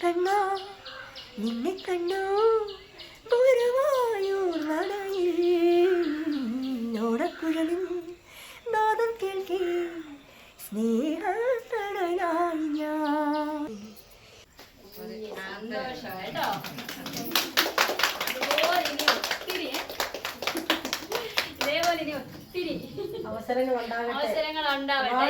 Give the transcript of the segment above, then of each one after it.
കണ്ണാ നിന്നെ കണ്ണു ഗുരുവായൂർ നടയിൽ ഓടക്കുഴലിൽ നാദം കേൾക്കേ സ്നേഹത്തടയായി ഞാൻ. അവസരങ്ങൾ ഉണ്ടാകട്ടെ അവസരങ്ങൾ ഉണ്ടാവട്ടെ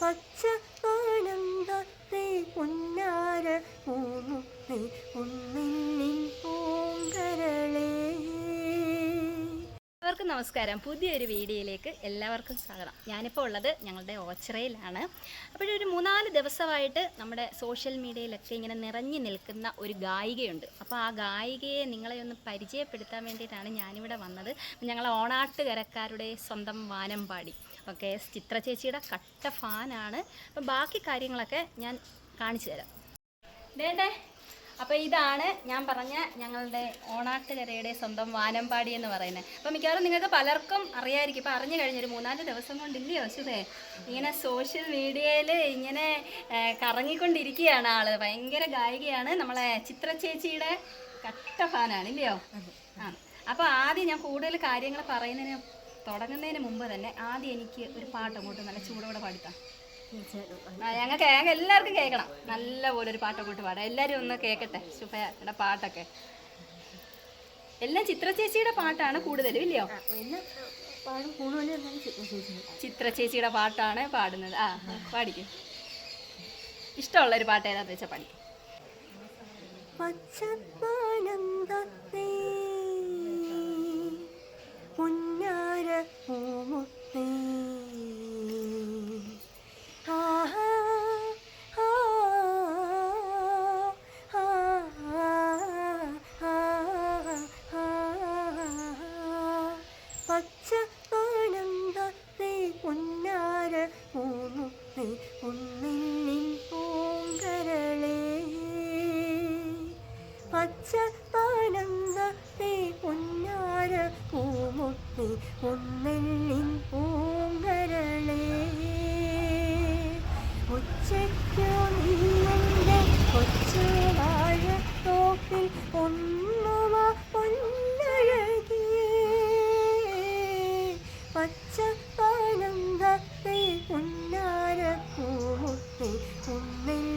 പച്ച ആനന്ദത്തെ പൊന്നാര ഉണ്ണിൻ പൂങ്കരളേ. എല്ലാവർക്കും നമസ്കാരം. പുതിയൊരു വീഡിയോയിലേക്ക് എല്ലാവർക്കും സ്വാഗതം. ഞാനിപ്പോൾ ഉള്ളത് ഞങ്ങളുടെ ഓച്ചിറയിലാണ്. അപ്പോഴൊരു മൂന്നാൽ ദിവസമായിട്ട് നമ്മുടെ സോഷ്യൽ മീഡിയയിലൊക്കെ ഇങ്ങനെ നിറഞ്ഞു നിൽക്കുന്ന ഒരു ഗായികയുണ്ട്. അപ്പോൾ ആ ഗായികയെ നിങ്ങളെ ഒന്ന് പരിചയപ്പെടുത്താൻ വേണ്ടിയിട്ടാണ് ഞാനിവിടെ വന്നത്. ഞങ്ങൾ ഓണാട്ടുകരക്കാരുടെ സ്വന്തം വാനമ്പാടി. ഓക്കെ ചിത്ര ചേച്ചിയുടെ കട്ട ഫാനാണ്. അപ്പം ബാക്കി കാര്യങ്ങളൊക്കെ ഞാൻ കാണിച്ചു തരാം. വേണ്ടേ അപ്പോൾ ഇതാണ് ഞാൻ പറഞ്ഞ ഞങ്ങളുടെ ഓണാട്ടുകരയുടെ സ്വന്തം വാനമ്പാടി എന്ന് പറയുന്നത്. അപ്പോൾ മിക്കവാറും നിങ്ങൾക്ക് പലർക്കും അറിയായിരിക്കും. ഇപ്പോൾ അറിഞ്ഞു കഴിഞ്ഞൊരു മൂന്നാൽ ദിവസം കൊണ്ടില്ലയോ സുധേ? ഇങ്ങനെ സോഷ്യൽ മീഡിയയിൽ ഇങ്ങനെ കറങ്ങിക്കൊണ്ടിരിക്കുകയാണ് ആൾ. ഭയങ്കര ഗായികയാണ് നമ്മളെ ചിത്ര ചേച്ചിയുടെ കട്ട ഫാനാണ് ഇല്ലയോ? ആ. അപ്പോൾ ആദ്യം ഞാൻ കൂടുതൽ കാര്യങ്ങൾ പറയുന്നതിന് തുടങ്ങുന്നതിന് മുമ്പ് തന്നെ ആദ്യം എനിക്ക് ഒരു പാട്ട് അങ്ങോട്ട് നല്ല ചൂടോടെ പാടിത്താം. ഞങ്ങൾക്ക് ഞങ്ങൾ എല്ലാവർക്കും കേൾക്കണം. നല്ല പോലെ ഒരു പാട്ട് അങ്ങോട്ട് പാടാം. എല്ലാവരും ഒന്ന് കേൾക്കട്ടെ ശുഭയുടെ പാട്ടൊക്കെ. എല്ലാം ചിത്ര ചേച്ചിയുടെ പാട്ടാണ് കൂടുതലും ഇല്ലയോ? ചിത്ര ചേച്ചിയുടെ പാട്ടാണ് പാടുന്നത്. ആ പാടിക്കും. ഇഷ്ടമുള്ള ഒരു പാട്ട് ഏതാന്ന് വെച്ചാൽ പാടി. れ思って പൂങ്കരളേ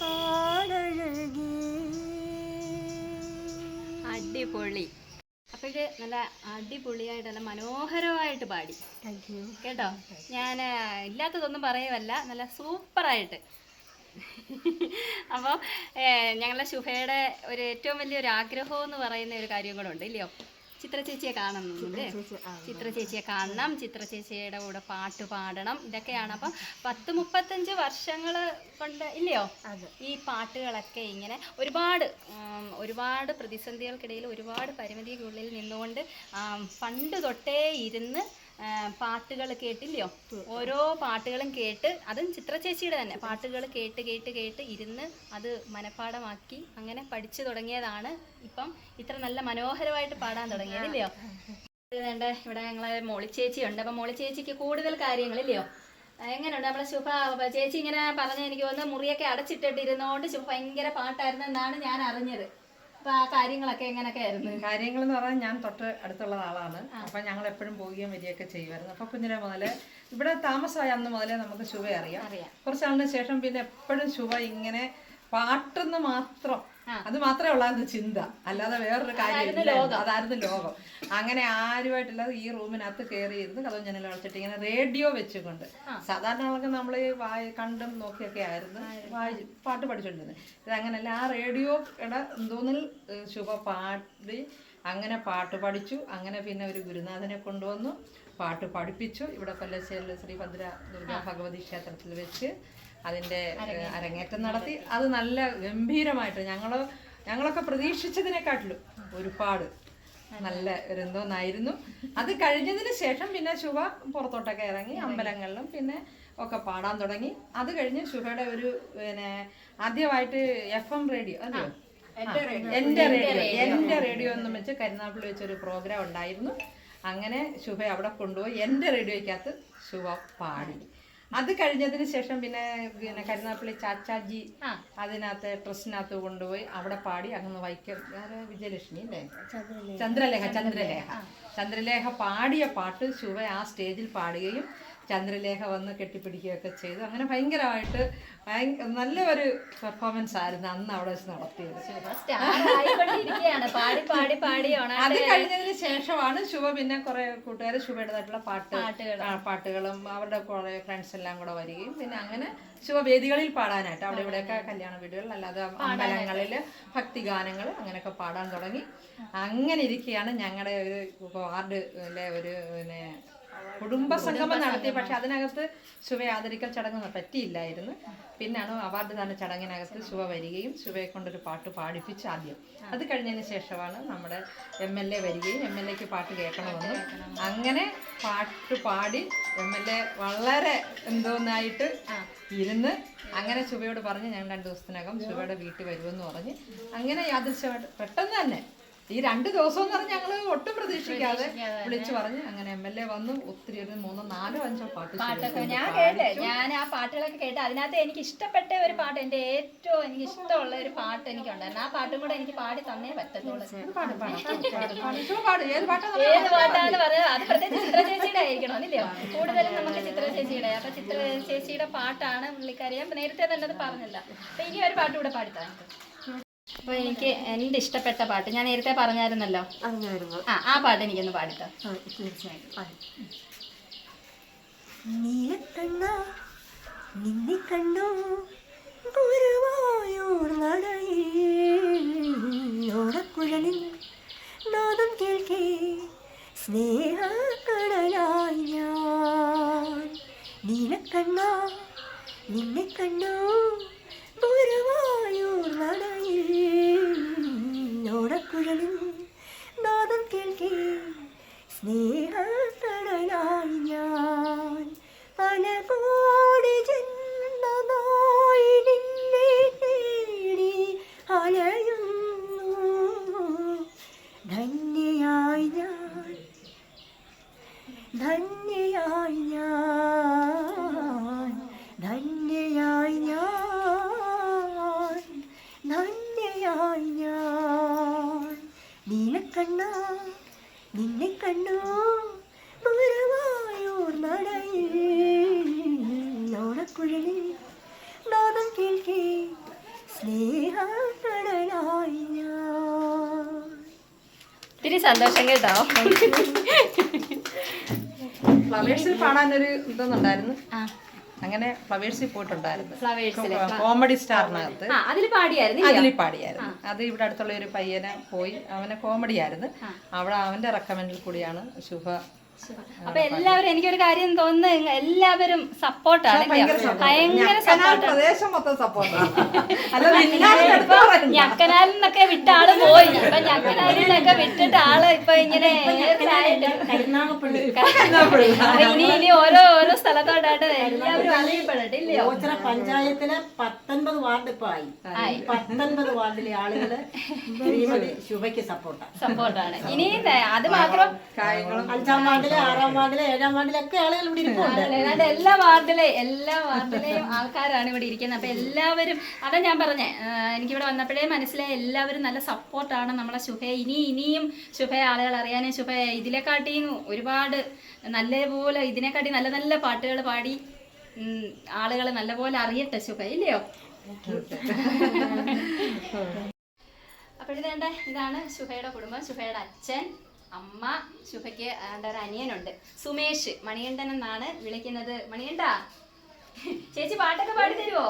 പാടഴകി. അടിപൊളി. അപ്പോഴ് നല്ല അടിപൊളിയായിട്ട് നല്ല മനോഹരമായിട്ട് പാടി. കേട്ടോ? ഞാൻ ഇല്ലാത്തതൊന്നും പറയുമല്ല നല്ല സൂപ്പറായിട്ട്. അപ്പോൾ ഞങ്ങളുടെ ശുഭയുടെ ഒരു ഏറ്റവും വലിയൊരു ആഗ്രഹം എന്ന് പറയുന്ന ഒരു കാര്യം കൂടെ ഉണ്ട് ഇല്ലയോ? ചിത്ര ചേച്ചിയെ കാണുന്നുണ്ട് ചിത്ര ചേച്ചിയെ കാണണം. ചിത്ര ചേച്ചിയുടെ കൂടെ പാട്ട് പാടണം. ഇതൊക്കെയാണ് അപ്പം പത്ത് മുപ്പത്തഞ്ച് വർഷങ്ങൾ കൊണ്ട് ഇല്ലയോ? ഈ പാട്ടുകളൊക്കെ ഇങ്ങനെ ഒരുപാട് ഒരുപാട് പ്രതിസന്ധികൾക്കിടയിൽ ഒരുപാട് പരിമിതിക്കുള്ളിൽ നിന്നുകൊണ്ട് പണ്ട് തൊട്ടേ ഇരുന്ന് പാട്ടുകൾ കേട്ടില്ലയോ? ഓരോ പാട്ടുകളും കേട്ട് അതും ചിത്ര ചേച്ചിയുടെ തന്നെ. പാട്ടുകൾ കേട്ട് കേട്ട് കേട്ട് ഇരുന്ന് അത് മനഃപ്പാടമാക്കി അങ്ങനെ പഠിച്ചു തുടങ്ങിയതാണ് ഇപ്പം ഇത്ര നല്ല മനോഹരമായിട്ട് പാടാൻ തുടങ്ങിയത് ഇല്ലയോ? ഇതുണ്ട് ഇവിടെ ഞങ്ങളെ മോളി ചേച്ചി ഉണ്ട്. അപ്പം മോളി ചേച്ചിക്ക് കൂടുതൽ കാര്യങ്ങളില്ലയോ എങ്ങനെയുണ്ട്? നമ്മളെ ശുഭ ചേച്ചി ഇങ്ങനെ പറഞ്ഞ എനിക്ക് തോന്നുന്നു മുറിയൊക്കെ അടച്ചിട്ടിട്ടിരുന്നോണ്ട് ശുഭ ഭയങ്കര പാട്ടായിരുന്നു എന്നാണ് ഞാൻ അറിഞ്ഞത്. അപ്പൊ ആ കാര്യങ്ങളൊക്കെ എങ്ങനെയൊക്കെ ആയിരുന്നു? കാര്യങ്ങൾ എന്ന് പറഞ്ഞാൽ ഞാൻ തൊട്ട് അടുത്തുള്ള ആളാണ്. അപ്പൊ ഞങ്ങൾ എപ്പോഴും പോവുകയും വരികയൊക്കെ ചെയ്യുമായിരുന്നു. അപ്പൊ കുഞ്ഞിനെ മുതൽ ഇവിടെ താമസമായ അന്ന് മുതലേ നമുക്ക് ശുഭ അറിയാം. കുറച്ചാളിന് കുറച്ച് ശേഷം പിന്നെ എപ്പോഴും ശുഭ ഇങ്ങനെ പാട്ടെന്ന് മാത്രം അത് മാത്രമേ ഉള്ളായിരുന്നു ചിന്ത. അല്ലാതെ വേറൊരു കാര്യം അതായിരുന്നു ലോകം. അങ്ങനെ ആരുമായിട്ടില്ലാതെ ഈ റൂമിനകത്ത് കയറി ഇരുന്ന് കഥ ജനൽ അടച്ചിട്ട് ഇങ്ങനെ റേഡിയോ വെച്ചുകൊണ്ട്. സാധാരണ ആൾക്ക് നമ്മൾ വായി കണ്ടും നോക്കിയൊക്കെ ആയിരുന്നു. വായി പാട്ട് പഠിച്ചുകൊണ്ടിരുന്നത് ഇത് അങ്ങനെയല്ല ആ റേഡിയോ റേഡിയോയുടെ എന്തോന്നിൽ ശുഭ പാടി അങ്ങനെ പാട്ട് പഠിച്ചു. അങ്ങനെ പിന്നെ ഒരു ഗുരുനാഥനെ കൊണ്ടുവന്നു. പാട്ട് പഠിപ്പിച്ചു. ഇവിടെ കൊല്ലശ്ശേരിൽ ശ്രീ ഭദ്ര ദുർഗാ ഭഗവതി ക്ഷേത്രത്തിൽ വെച്ച്. അതിന്റെ ഏഹ്, അരങ്ങേറ്റം നടത്തി. അത് നല്ല ഗംഭീരമായിട്ട് ഞങ്ങൾ ഞങ്ങളൊക്കെ പ്രതീക്ഷിച്ചതിനെക്കാട്ടിലും ഒരുപാട് നല്ല ഒരു എന്തോന്നായിരുന്നു അത് കഴിഞ്ഞതിന് ശേഷം പിന്നെ ശുഭ പുറത്തോട്ടൊക്കെ ഇറങ്ങി അമ്പലങ്ങളിലും പിന്നെ ഒക്കെ പാടാൻ തുടങ്ങി. അത് കഴിഞ്ഞ് ശുഭയുടെ ഒരു പിന്നെ ആദ്യമായിട്ട് എഫ് എം റേഡിയോ അല്ലേ എന്റെ റേഡിയോ. എന്റെ റേഡിയോ എന്നും വെച്ച് കരുനാപ്പിള്ളി വെച്ചൊരു പ്രോഗ്രാം ഉണ്ടായിരുന്നു. അങ്ങനെ ശുഭ അവിടെ കൊണ്ടുപോയി. എന്റെ റേഡിയോയ്ക്കകത്ത് ശുഭ പാടി. അത് കഴിഞ്ഞതിന് ശേഷം പിന്നെ പിന്നെ കരുനാപ്പള്ളി ചാച്ചാജി അതിനകത്ത് ട്രസ്റ്റിനകത്ത് കൊണ്ടുപോയി അവിടെ പാടി അങ്ങ് വൈക്കം. വിജയലക്ഷ്മി അല്ലേ? ചന്ദ്രലേഖ. ചന്ദ്രലേഖ ചന്ദ്രലേഖ. പാടിയ പാട്ട് ശുഭ ആ സ്റ്റേജിൽ പാടുകയും ചന്ദ്രലേഖ വന്ന് കെട്ടിപ്പിടിക്കുകയൊക്കെ ചെയ്തു. അങ്ങനെ ഭയങ്കരമായിട്ട് ഭയങ്ക- നല്ല ഒരു പെർഫോമൻസ് ആയിരുന്നു അന്ന് അവിടെ വെച്ച് നടത്തിയത്. അത് കഴിഞ്ഞതിന് ശേഷമാണ് ശുഭ പിന്നെ കുറെ കൂട്ടുകാർ ശുഭയുടേതായിട്ടുള്ള പാട്ട് പാട്ടുകളും. അവരുടെ കുറെ ഫ്രണ്ട്സ് എല്ലാം കൂടെ വരികയും പിന്നെ അങ്ങനെ ശുഭ വേദികളിൽ പാടാനായിട്ട് അവിടെ ഇവിടെയൊക്കെ കല്യാണ വീടുകളിൽ അല്ലാതെ അമ്പലങ്ങളിൽ ഭക്തിഗാനങ്ങൾ അങ്ങനെയൊക്കെ പാടാൻ തുടങ്ങി. അങ്ങനെ ഇരിക്കുകയാണ് ഞങ്ങളുടെ ഒരു വാർഡിലെ ഒരു പിന്നെ കുടുംബ സംഗമം നടത്തി. പക്ഷെ അതിനകത്ത് ശുഭ ആദരിക്കൽ ചടങ്ങ് പറ്റിയില്ലായിരുന്നു. പിന്നാണ് അവാർഡ് ദാന ചടങ്ങിനകത്ത് ശുഭ വരികയും ശുഭയെ കൊണ്ടൊരു പാട്ട് പാടിപ്പിച്ച് ആദ്യം. അത് കഴിഞ്ഞതിന് ശേഷമാണ് നമ്മുടെ എം എൽ എ വരികയും എം എൽ എക്ക് പാട്ട് കേൾക്കണമെന്നും അങ്ങനെ പാട്ട് പാടി എം എൽ എ വളരെ എന്തോന്നായിട്ട് ഇരുന്ന് അങ്ങനെ ശുഭയോട് പറഞ്ഞ് ഞാൻ രണ്ട് ദിവസത്തിനകം ശുഭയുടെ വീട്ടിൽ വരുമെന്ന് പറഞ്ഞ് അങ്ങനെ യാദൃശ്യമായിട്ട് പെട്ടെന്ന് തന്നെ ഈ രണ്ട് ദിവസം എന്ന് പറഞ്ഞാൽ ഞങ്ങൾ ഒട്ടും പ്രതീക്ഷിക്കാതെ വിളിച്ചു പറഞ്ഞു അങ്ങനെ എം എൽ എ വന്നു ഒത്തിരി ഒരു മൂന്നോ നാലോ അഞ്ചോ പാട്ട് പാട്ടൊക്കെ ഞാൻ. കേട്ടെ ഞാൻ ആ പാട്ടുകളൊക്കെ കേട്ട് അതിനകത്ത് എനിക്ക് ഇഷ്ടപ്പെട്ട ഒരു പാട്ട് എന്റെ ഏറ്റവും എനിക്ക് ഇഷ്ടമുള്ള ഒരു പാട്ട് എനിക്കുണ്ടായിരുന്നു. ആ പാട്ടും കൂടെ എനിക്ക് പാടി തന്നേ പറ്റത്തുള്ളൂ. ഏത് പാട്ടാ ഏത് പാട്ടാന്ന് പറഞ്ഞത് അത് പ്രത്യേകിച്ച് ചിത്ര ചേച്ചിയുടെ ആയിരിക്കണം അല്ലേ കൂടുതലും നമുക്ക് ചിത്ര ചേച്ചിയുടെ. അപ്പൊ ചിത്ര ചേച്ചിയുടെ പാട്ടാണ് പുള്ളിക്കാരി. ഞാൻ നേരത്തെ തന്നെ അത് പറഞ്ഞില്ല. അപ്പൊ ഇനി ഒരു പാട്ട് കൂടെ പാടിത്താ അപ്പൊ എനിക്ക് എന്റെ ഇഷ്ടപ്പെട്ട പാട്ട് ഞാൻ നേരത്തെ പറഞ്ഞായിരുന്നല്ലോ. ആ ആ പാട്ട് എനിക്കൊന്ന് പാടിത്താ. തീർച്ചയായിട്ടും തീർച്ചയായും നിന്നെ കണ്ടു ഗുരുവായൂർ നടയോടക്കുഴലിൽ നാദം കേൾക്കേ സ്നേഹക്കടലായി ഞാൻ. നീലക്കണ്ണ നിന്നെ കണ്ടു ഗുരുവായൂർ നടയോടക്കുഴലിൽ നിന്നെ കണ്ണു ഗുരുവായൂർ നടയിൽ ഓടക്കുഴലിൽ നാദം കേൾക്കേ. സ്നേഹക്കടലായി ഞാൻ. ഒത്തിരി സന്തോഷം കേട്ടോ. ഫ്ലവേഴ്സിൽ പാടാനൊരു ഇതൊന്നുണ്ടായിരുന്നു. ആ. അങ്ങനെ ഫ്ലവേഴ്സിൽ പോയിട്ടുണ്ടായിരുന്നു. കോമഡി സ്റ്റാറിനകത്ത്. അതിൽ പാടിയായിരുന്നു അതിൽ പാടിയായിരുന്നു. അത് ഇവിടെ അടുത്തുള്ള ഒരു പയ്യനെ പോയി അവനെ കോമഡി ആയിരുന്നു അവിടെ അവന്റെ റെക്കമെൻഡിൽ കൂടിയാണ് ശുഭ അപ്പൊ എല്ലാവരും എനിക്കൊരു കാര്യം തോന്നുന്നു എല്ലാവരും സപ്പോർട്ടാണ് ഭയങ്കര സപ്പോർട്ടാണ് ഞക്കനാലിൽ നിന്നൊക്കെ വിട്ട ആൾ പോയി. അപ്പൊ ഞക്കനാലിൽ നിന്നൊക്കെ വിട്ടിട്ട് ആൾ ഇപ്പൊ ഇങ്ങനെ ഇനി ഇനി ഓരോ ഓരോ സ്ഥലത്തോട്ടായിട്ട് എല്ലാവരും അറിയപ്പെടട്ടെ ഇല്ലയോ ഓച്ചിറ പഞ്ചായത്തിലെ പത്തൊൻപത് വാർഡ് ഇപ്പൊ ആയി. പത്തൊൻപത് വാർഡിലെ ആളുകൾ ശ്രീമതി ശുഭയ്ക്ക് സപ്പോർട്ടാണ് സപ്പോർട്ടാണ് ഇനി അത് മാത്രം അഞ്ചാം വാർഡിലെ ആറാം വാർഡിലെ ഏഴാം വാർഡിലൊക്കെ ആളുകൾ ഇവിടെ ഇരിപ്പുണ്ട്. ഏതാണ്ട് എല്ലാ വാർഡിലെ എല്ലാ വാർഡിലെയും ആൾക്കാരാണ് ഇവിടെ ഇരിക്കുന്നത്. അപ്പൊ എല്ലാവരും അതാ ഞാൻ പറഞ്ഞേ എനിക്ക് എനിക്കിവിടെ വന്നപ്പോഴേ മനസ്സിലായി എല്ലാവരും നല്ല സപ്പോർട്ടാണ് നമ്മളെ ശുഭ. ഇനി ഇനിയും ശുഭ ആളുകൾ അറിയാനും ശുഭ. ഇതിനെക്കാട്ടിയും ഒരുപാട് നല്ലപോലെ ഇതിനെക്കാട്ടി നല്ല നല്ല പാട്ടുകൾ പാടി ആളുകൾ നല്ലപോലെ അറിയട്ടെ ശുഭ ഇല്ലയോ? അപ്പോഴത്തേണ്ട ഇതാണ് ശുഭയുടെ കുടുംബം ശുഭയുടെ അച്ഛൻ. അമ്മ ശുഭയ്ക്ക് എന്താ ഒരു അനിയനുണ്ട്. സുമേഷ് മണികണ്ഠൻ എന്നാണ് വിളിക്കുന്നത്. മണികണ്ഠ ചേച്ചി പാട്ടൊക്കെ പാടി തരുമോ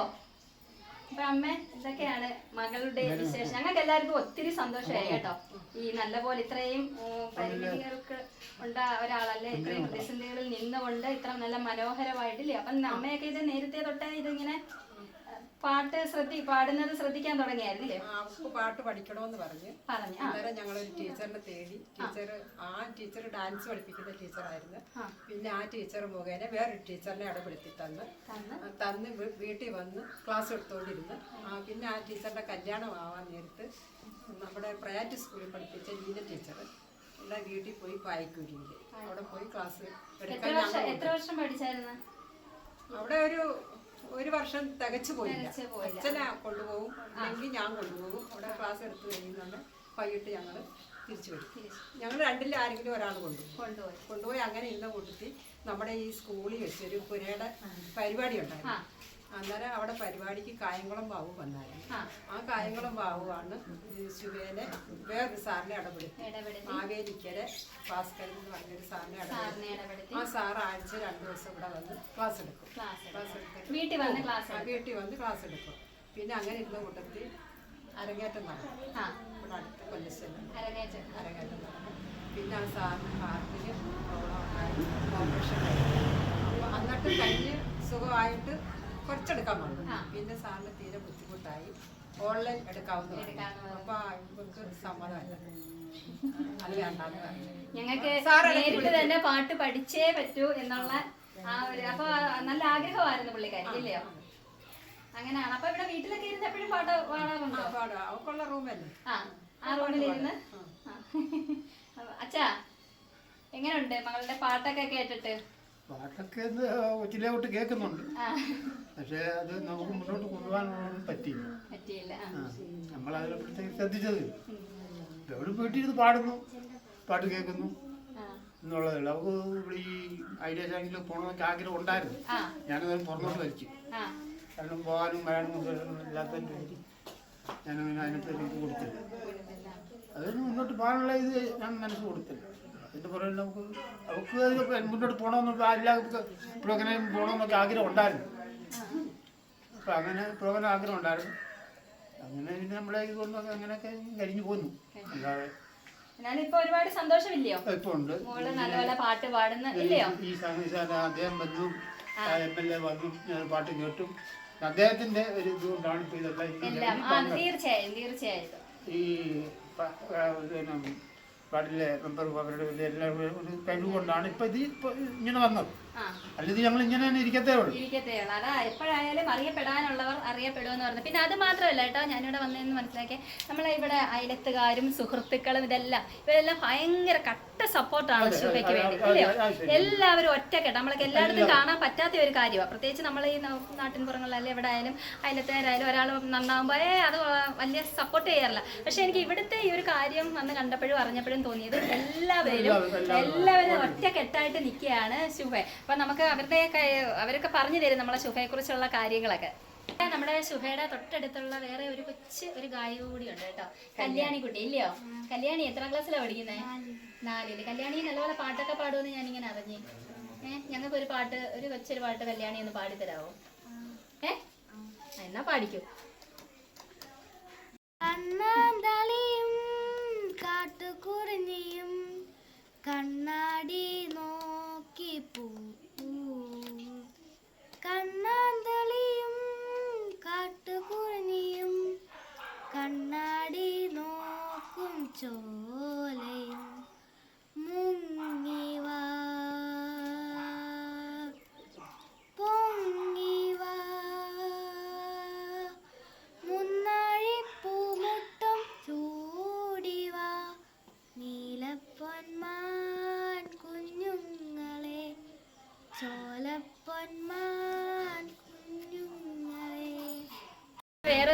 അപ്പൊ അമ്മ ഇതൊക്കെയാണ് മകളുടെ വിശേഷം? ഞങ്ങൾക്ക് എല്ലാവർക്കും ഒത്തിരി സന്തോഷമായി കേട്ടോ. ഈ നല്ല പോലെ ഇത്രയും പരിമിതികൾക്ക് ഉണ്ട ഒരാളല്ലേ? ഇത്രയും പ്രതിസന്ധികളിൽ നിന്നുകൊണ്ട് ഇത്ര നല്ല മനോഹരമായിട്ടില്ലേ? അപ്പം അമ്മയൊക്കെ ഇത് നേരത്തെ തൊട്ടേ ഇതിങ്ങനെ പാട്ട് ശ്രദ്ധി പാടുന്നത് ശ്രദ്ധിക്കാൻ തുടങ്ങിയായിരുന്നില്ലേ? അവർക്ക് പാട്ട് പഠിക്കണമെന്ന് പറഞ്ഞ്. പറഞ്ഞു ഞങ്ങൾ ഒരു ടീച്ചറിനെ തേടി ടീച്ചർ ആ ടീച്ചർ ഡാൻസ് പഠിപ്പിക്കുന്ന ടീച്ചറായിരുന്നു. പിന്നെ ആ ടീച്ചർ മുഖേന വേറൊരു ടീച്ചറിനെ ഇടപെടുത്തി തന്ന്. തന്ന്. വീട്ടിൽ വന്ന് ക്ലാസ് എടുത്തുകൊണ്ടിരുന്ന് പിന്നെ ആ ടീച്ചറിന്റെ കല്യാണം ആവാൻ നേരത്ത് നമ്മുടെ പ്രയാറ്റ് സ്കൂളിൽ പഠിപ്പിച്ച ലീന ടീച്ചർ എല്ലാം വീട്ടിൽ പോയി പായിക്കൂരിയിൽ അവിടെ പോയി ക്ലാസ് എടുക്കാൻ എത്ര വർഷം പഠിച്ചായിരുന്നു? അവിടെ ഒരു ഒരു വർഷം തികച്ചു പോയില്ല. അച്ഛനെ കൊണ്ടുപോകും. അല്ലെങ്കിൽ ഞാൻ കൊണ്ടുപോകും. അവിടെ ക്ലാസ് എടുത്ത് കഴിയുന്നുണ്ട് വൈകിട്ട് ഞങ്ങൾ തിരിച്ചു വരും. ഞങ്ങൾ രണ്ടിൽ ആരെങ്കിലും ഒരാൾ കൊണ്ടുപോകും. കൊണ്ടുപോയി. കൊണ്ടുപോയി അങ്ങനെ ഇരുന്ന കൂട്ടത്തിൽ നമ്മുടെ ഈ സ്കൂളിൽ വെച്ച് ഒരു പുരയുടെ പരിപാടി ഉണ്ടായിരുന്നു. അന്നേരം അവിടെ പരിപാടിക്ക് കായംകുളം ബാബു വന്നായിരുന്നു. ആ. കായംകുളം ബാബുവാണ് ശിവേനെ വേറൊരു സാറിനെ ഇടപെടുത്തി. മാവേലിക്കരെ ഭാസ്കരൻ എന്ന് പറഞ്ഞൊരു സാറിനെ ഇടപെടുത്തി. സാർ ആഴ്ച രണ്ടു ദിവസം ഇവിടെ വന്ന് ക്ലാസ് എടുക്കും. ക്ലാസ് ക്ലാസ് വീട്ടിൽ വന്ന് ക്ലാസ് ആ വീട്ടിൽ വന്ന് ക്ലാസ് എടുക്കും. പിന്നെ അങ്ങനെ ഇരുന്ന കൂട്ടത്തിൽ അരങ്ങേറ്റം നടക്കും. ആ. ഇവിടെ അടുത്ത് കൊല്ലശ്ശേരി അരങ്ങേറ്റം. അരങ്ങേറ്റം നടക്കും. പിന്നെ ആ സാറിന് ഹാർട്ടിന് പ്രോബ്ലം ഉണ്ടായി ഓപ്പറേഷൻ കഴിഞ്ഞു. അപ്പോൾ എന്നിട്ട് കഴിഞ്ഞ് സുഖമായിട്ട് കുറച്ചെടുക്കാൻ വന്നു പിന്നെ സാറിന് തീരെ ബുദ്ധിമുട്ടായി. ഓൺലൈൻ എടുക്കാവുന്ന അപ്പോൾ ഇവർക്ക് സമ്മതമല്ല. ഞങ്ങൾക്ക് നേരിട്ട് തന്നെ പാട്ട് പഠിച്ചേ പറ്റൂ എന്നുള്ള ആ ഒരു അപ്പൊ നല്ല ആഗ്രഹമായിരുന്നു പുള്ളിക്കാരി ഇല്ലയോ? അങ്ങനെയാണ്. അപ്പൊ ഇവിടെ വീട്ടിലൊക്കെ ഇരുന്ന് എപ്പോഴും പാട്ട് പാടാറുണ്ടോ? റൂമല്ലേ. ആ ആ റൂമിലിരുന്ന്. അച്ഛാ എങ്ങനെയുണ്ട് മകളുടെ പാട്ടൊക്കെ കേട്ടിട്ട്? പാട്ടൊക്കെ കൊച്ചിലെ തൊട്ട് കേൾക്കുന്നുണ്ട്. പക്ഷേ അത് നമുക്ക് മുന്നോട്ട് കൊണ്ടുപോകാനൊന്നും പറ്റിയില്ല. പറ്റിയില്ല നമ്മൾ അതിനെ നമ്മളതിനെ പ്രത്യേകം ശ്രദ്ധിച്ചത് എവിടെ വീട്ടിലിരുന്ന് പാടുന്നു. പാട്ട് കേൾക്കുന്നു. എന്നുള്ളതല്ല. എന്നുള്ളതേ ഉള്ളൂ ഇവിടെ ഈ ഐഡിയ ചാനലിൽ പോകണമെന്നൊക്കെ ആഗ്രഹം ഉണ്ടായിരുന്നു. ഞാനത് പുറത്തോട്ട് വലിച്ചു കാരണം പോകാനും വരാനും ഇല്ലാത്തതിന്റെ ഞാനങ്ങനെ അതിനകത്ത് ഇത് കൊടുത്തില്ല. അതിന് മുന്നോട്ട് പോകാനുള്ള ഇത് ഞാൻ മനസ്സ് കൊടുത്തില്ല. അതിന്റെ പുറമെ നമുക്ക് അവർക്ക് അതിൽ മുന്നോട്ട് പോകണമെന്നൊക്കെ എല്ലാവർക്കും പ്രോഗ്രാം പോകണമെന്നൊക്കെ ആഗ്രഹം ഉണ്ടായിരുന്നു. അപ്പം അങ്ങനെ പ്രോഗ്രാം ആഗ്രഹം ഉണ്ടായിരുന്നു. അങ്ങനെ പിന്നെ നമ്മളെ ഇതുകൊണ്ടൊക്കെ അങ്ങനെയൊക്കെ കഴിഞ്ഞു പോന്നു. അല്ലാതെ ഒരുപാട് സന്തോഷമില്ലയോ? ഉണ്ട്. മോൾ പാട്ട് പാടുന്ന ഇല്ലയോ? ഈ സംഗീത അദ്ദേഹം വന്നു എം എൽ എ വന്നു ഞാൻ പാട്ട് കേട്ടും. അദ്ദേഹത്തിന്റെ ഒരു ഇതുകൊണ്ടാണ് ഇപ്പൊ ഇതെല്ലാം തീർച്ചയായും ഈ പാട്ടിലെ മെമ്പർ അവരുടെ എല്ലാം ഒരു കഴിവ് കൊണ്ടാണ് ഇപ്പൊ ഇത് ഇങ്ങനെ വന്നത്. അല്ലെങ്കിൽ ഞങ്ങൾ ഇങ്ങനെ തന്നെ ഇരിക്കത്തേ ഉള്ളൂ. അതാ എപ്പോഴായാലും അറിയപ്പെടാനുള്ളവർ അറിയപ്പെടും എന്ന് പറഞ്ഞു പിന്നെ അത് മാത്രമല്ല കേട്ടോ ഞാനിവിടെ വന്നതെന്ന് മനസ്സിലാക്കി നമ്മളെ ഇവിടെ അയലത്തുകാരും സുഹൃത്തുക്കളും ഇതെല്ലാം ഇവരെല്ലാം ഭയങ്കര കട്ട സപ്പോർട്ടാണ് ശുഭയ്ക്ക് വേണ്ടി അല്ലയോ. എല്ലാവരും ഒറ്റക്കെട്ട്. നമ്മളൊക്കെ എല്ലായിടത്തും കാണാൻ പറ്റാത്ത ഒരു കാര്യമാണ് പ്രത്യേകിച്ച് നമ്മൾ ഈ നാട്ടിൻ പുറങ്ങളിലല്ലേ എവിടെ ആയാലും അയലത്തുകാരായാലും ഒരാൾ നന്നാകുമ്പോൾ ഏ അത് വലിയ സപ്പോർട്ട് ചെയ്യാറില്ല. പക്ഷെ എനിക്ക് ഇവിടുത്തെ ഈ ഒരു കാര്യം വന്ന് കണ്ടപ്പോഴും അറിഞ്ഞപ്പോഴും തോന്നിയത് എല്ലാവരും എല്ലാവരും ഒറ്റക്കെട്ടായിട്ട് നിൽക്കുകയാണ് ശുഭ അപ്പൊ നമുക്ക് അവരുടെ അവരൊക്കെ പറഞ്ഞു തരും നമ്മളെ ശുഭയെ കുറിച്ചുള്ള കാര്യങ്ങളൊക്കെ. നമ്മുടെ ശുഭയുടെ തൊട്ടടുത്തുള്ള വേറെ ഒരു കൊച്ചു ഒരു ഗായിക ഉണ്ട് കേട്ടോ. കല്യാണി കുട്ടി ഇല്ലയോ? കല്യാണി എത്ര ക്ലാസ്സിലാണ് പഠിക്കുന്നത് നാലിൽ. കല്യാണി നല്ലപോലെ പാട്ടൊക്കെ പാടുമെന്ന് ഇങ്ങനെ അറിഞ്ഞു. ഏഹ് ഞങ്ങൾക്ക് ഒരു പാട്ട് ഒരു കൊച്ചൊരു പാട്ട് കല്യാണി ഒന്ന് പാടിത്തരാവോ? ഏ? എന്നാ പാടിക്കൂ. കണ്ണാന്തളിയും കാട്ടുകുറിഞ്ഞിയും കണ്ണാടി നോക്കി പൂ കണ്ണാന്തളിയും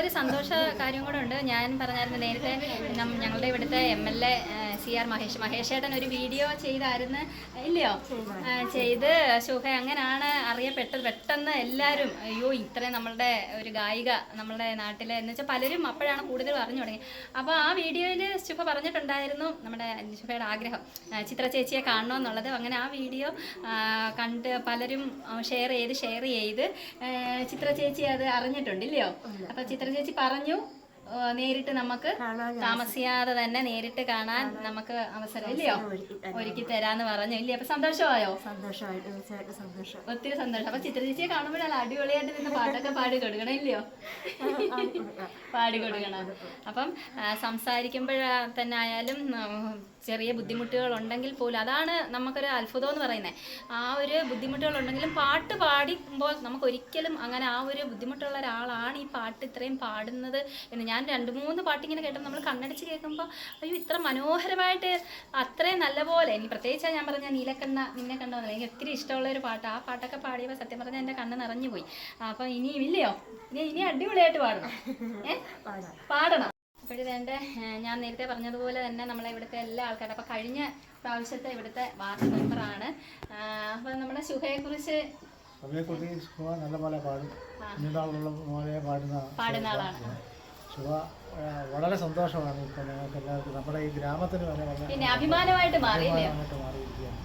വേറൊരു സന്തോഷ കാര്യം കൂടെ ഉണ്ട്. ഞാൻ പറഞ്ഞായിരുന്നു നേരത്തെ ഞങ്ങളുടെ ഇവിടുത്തെ M L A C R Mahesh. Mahesh ഏട്ടൻ ഒരു വീഡിയോ ചെയ്തായിരുന്നു ഇല്ലയോ? ചെയ്ത്. ശുഭ അങ്ങനെയാണ് അറിയപ്പെട്ടത്. പെട്ടെന്ന് എല്ലാവരും അയ്യോ ഇത്രയും നമ്മളുടെ ഒരു ഗായിക നമ്മളുടെ നാട്ടിലെ എന്ന് വെച്ചാൽ പലരും അപ്പോഴാണ് കൂടുതൽ പറഞ്ഞു തുടങ്ങി. അപ്പോൾ ആ വീഡിയോയിൽ ശുഭ പറഞ്ഞിട്ടുണ്ടായിരുന്നു നമ്മുടെ ശുഭയുടെ ആഗ്രഹം ചിത്ര ചേച്ചിയെ കാണണമെന്നുള്ളത് അങ്ങനെ ആ വീഡിയോ കണ്ട് പലരും ഷെയർ ചെയ്ത് ഷെയർ ചെയ്ത് ചിത്ര ചേച്ചി അത് അറിഞ്ഞിട്ടുണ്ട് ഇല്ലയോ? അപ്പോൾ ചിത്ര ചേച്ചി പറഞ്ഞു നേരിട്ട് നമുക്ക് താമസിയാതെ തന്നെ നേരിട്ട് കാണാൻ നമുക്ക് അവസരം ഇല്ലയോ? ഒരുക്കി തരാന്ന് പറഞ്ഞു. ഇല്ലേ? അപ്പൊ സന്തോഷമായോ? ഒത്തിരി സന്തോഷം. അപ്പൊ ചിത്ര ചേച്ചിയെ കാണുമ്പോഴല്ല അടിപൊളിയായിട്ട് നിന്ന് പാട്ടൊക്കെ പാടി കൊടുക്കണം ഇല്ലയോ? പാടി കൊടുക്കണം. അപ്പം സംസാരിക്കുമ്പോഴ തന്നെ ആയാലും ചെറിയ ബുദ്ധിമുട്ടുകൾ ഉണ്ടെങ്കിൽ പോലും അതാണ് നമുക്കൊരു അത്ഭുതം എന്ന് പറയുന്നത്. ആ ഒരു ബുദ്ധിമുട്ടുകൾ ഉണ്ടെങ്കിലും പാട്ട് പാടിക്കുമ്പോൾ നമുക്ക് ഒരിക്കലും അങ്ങനെ ആ ഒരു ബുദ്ധിമുട്ടുള്ള ഒരാളാണ് ഈ പാട്ട് ഇത്രയും പാടുന്നത് എന്ന് ഞാൻ രണ്ട് മൂന്ന് പാട്ട് ഇങ്ങനെ കേട്ടപ്പോൾ നമ്മൾ കണ്ണടിച്ച് കേൾക്കുമ്പോൾ അയ്യോ ഇത്ര മനോഹരമായിട്ട് അത്രയും നല്ലപോലെ. എനിക്ക് പ്രത്യേകിച്ചാണ് ഞാൻ പറഞ്ഞ നീലക്കണ്ണ നിന്നെ കണ്ടോ? എനിക്ക് ഒത്തിരി ഇഷ്ടമുള്ള ഒരു പാട്ട്. ആ പാട്ടൊക്കെ പാടിയപ്പോൾ സത്യം പറഞ്ഞാൽ എന്റെ കണ്ണ് നിറഞ്ഞു പോയി അപ്പം ഇനിയും ഇല്ലയോ? ഇനി ഇനി അടിപൊളിയായിട്ട് പാടണം. ഏ? പാടണം. അപ്പോഴേ വേണ്ട ഞാൻ നേരത്തെ പറഞ്ഞതുപോലെ തന്നെ നമ്മളെ ഇവിടുത്തെ എല്ലാ ആൾക്കാരും. അപ്പോൾ കഴിഞ്ഞ പ്രാവശ്യത്തെ ഇവിടുത്തെ വാർഡ് മെമ്പറാണ് അപ്പോൾ നമ്മുടെ ശുഭയെക്കുറിച്ച് അവയെക്കുറിച്ച് ശുഭ നല്ല പോലെ പാടും പോലെ പാടുന്ന പാടുന്ന ആളാണ്. ശുഭ വളരെ സന്തോഷമാണ് ഇപ്പോൾ ഞങ്ങൾക്ക് എല്ലാവർക്കും. നമ്മുടെ ഈ ഗ്രാമത്തിന് വരെ പിന്നെ അഭിമാനമായിട്ട് മാറിയിരിക്കുകയാണ്.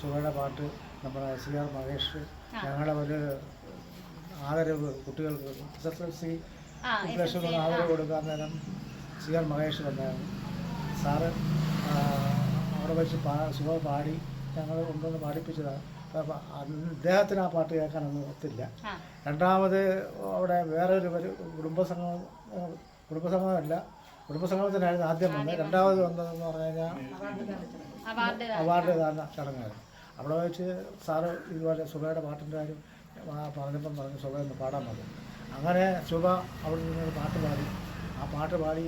ശുഭയുടെ പാട്ട് നമ്മുടെ സി ആർ മഹേഷ് ഞങ്ങളുടെ ഒരു ആദരവ് കുട്ടികൾക്ക്. എസ് എസ് എൽ സി ആ ലക്ഷം ആദരവ് കൊടുക്കാൻ നേരം സി ആർ മഹേഷ് വന്നായിരുന്നു സാറ് അവിടെ വെച്ച് പാ സുഖ പാടി ഞങ്ങൾ കൊണ്ടുവന്ന് പാടിപ്പിച്ചതാണ് അദ്ദേഹത്തിന് ആ പാട്ട് കേൾക്കാനൊന്നും ഒത്തില്ല. രണ്ടാമത് അവിടെ വേറൊരു ഒരു കുടുംബസംഗമം കുടുംബസംഗമല്ല കുടുംബസംഗമത്തിനായിരുന്നു ആദ്യം വന്നത്. രണ്ടാമത് വന്നതെന്ന് പറഞ്ഞു കഴിഞ്ഞാൽ അവാർഡ് ദാന ചടങ്ങായിരുന്നു. അവിടെ വെച്ച് സാറ് ഇതുപോലെ സുബയുടെ പാട്ടിന്റെ കാര്യം പറഞ്ഞപ്പം പറഞ്ഞു സുബ എന്ന് പാടാൻ പറഞ്ഞു. അങ്ങനെ സുബ അവിടെ നിന്ന് പാട്ട് പാടി. ആ പാട്ട് പാടി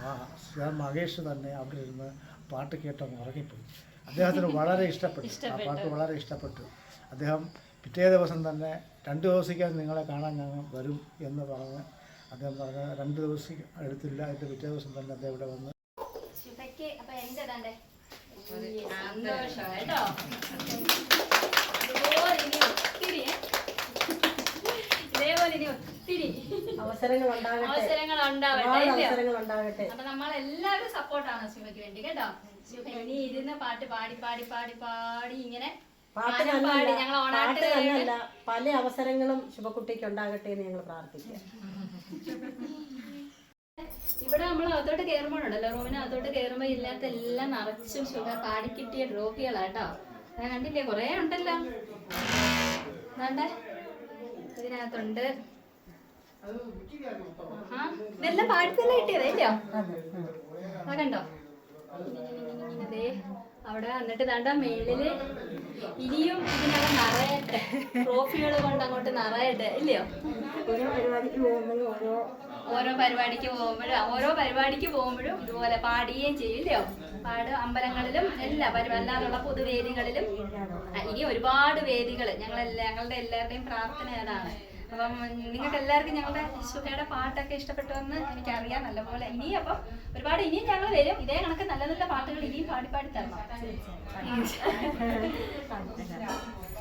ആ ശ്രീ മഹേഷ് തന്നെ അവിടെ ഇരുന്ന് പാട്ട് കേട്ടങ്ങ് ഉറങ്ങിപ്പോയി. അദ്ദേഹത്തിന് വളരെ ഇഷ്ടപ്പെട്ടു. ആ പാട്ട് വളരെ ഇഷ്ടപ്പെട്ടു. അദ്ദേഹം പിറ്റേ ദിവസം തന്നെ രണ്ട് ദിവസിക്കാൻ നിങ്ങളെ കാണാൻ ഞങ്ങൾ വരും എന്ന് പറഞ്ഞ് അദ്ദേഹം പറഞ്ഞ രണ്ട് ദിവസം എടുത്തില്ല അതിന്റെ പിറ്റേ ദിവസം തന്നെ അദ്ദേഹം ഇവിടെ വന്ന് അപ്പൊ ഇതാണ്ടേ? സന്തോഷം കേട്ടോ ഇതുപോലെ ഇനി ഒത്തിരി ഏ? ഇതേപോലെ ഇനി ഒത്തിരി അവസരങ്ങൾ അവസരങ്ങൾ ഉണ്ടാവട്ടെ അപ്പൊ നമ്മളെല്ലാവരും സപ്പോർട്ടാണ് ശിവയ്ക്ക് വേണ്ടി കേട്ടോ? ശിവ ഇനി ഇരുന്ന് പാട്ട് പാടി പാടി പാടി പാടി ഇങ്ങനെ പാട്ട് തന്നല്ല പല അവസരങ്ങളും ശുഭക്കുട്ടിക്ക് ഉണ്ടാകട്ടെ എന്ന് ഞങ്ങൾ പ്രാർത്ഥിക്കാം. ഇവിടെ നമ്മൾ അകത്തോട്ട് കയറുമ്പോഴുണ്ടല്ലോ റൂമിനകത്തോട്ട് കയറുമ്പോൾ ഇല്ലാത്ത എല്ലാം നിറച്ചും ശുഭ പാടി കിട്ടിയ ട്രോഫികളാട്ടോ ഞാൻ കണ്ടില്ലേ കുറേ ഉണ്ടല്ലോ. വേണ്ടേ ഇതിനകത്തുണ്ട്. ഇതെല്ലാം പാടിത്തന്നെ കിട്ടിയതല്ലോ ആ കണ്ടോ? ദേ, അവിടെ എന്നിട്ട് ദാണ്ട മേളിൽ ഇനിയും ഇതിനകം നിറയട്ടെ ട്രോഫികൾ കൊണ്ട് അങ്ങോട്ട് നിറയട്ടെ ഇല്ലയോ? ഓരോ പരിപാടിക്ക് പോകുമ്പോഴും ഓരോ ഓരോ പരിപാടിക്ക് പോകുമ്പോഴും ഓരോ പരിപാടിക്ക് പോകുമ്പോഴും ഇതുപോലെ പാടുകയും ചെയ്യില്ലയോ ഇല്ലയോ? പാട് അമ്പലങ്ങളിലും എല്ലാ അല്ലാതുള്ള പൊതുവേദികളിലും. ഇനി ഒരുപാട് വേദികൾ ഞങ്ങൾ ഞങ്ങളുടെ എല്ലാവരുടെയും പ്രാർത്ഥന അതാണ്. അപ്പം നിങ്ങൾക്ക് എല്ലാവർക്കും ഞങ്ങളുടെ ശുഭയുടെ പാട്ടൊക്കെ ഇഷ്ടപ്പെട്ടുവെന്ന് എനിക്കറിയാം. നല്ലപോലെ ഇനി അപ്പം ഒരുപാട് ഇനിയും ഞങ്ങൾ വരും. ഇതേ കണക്ക് നല്ല നല്ല പാട്ടുകൾ ഇനിയും പാടി പാടി തരണം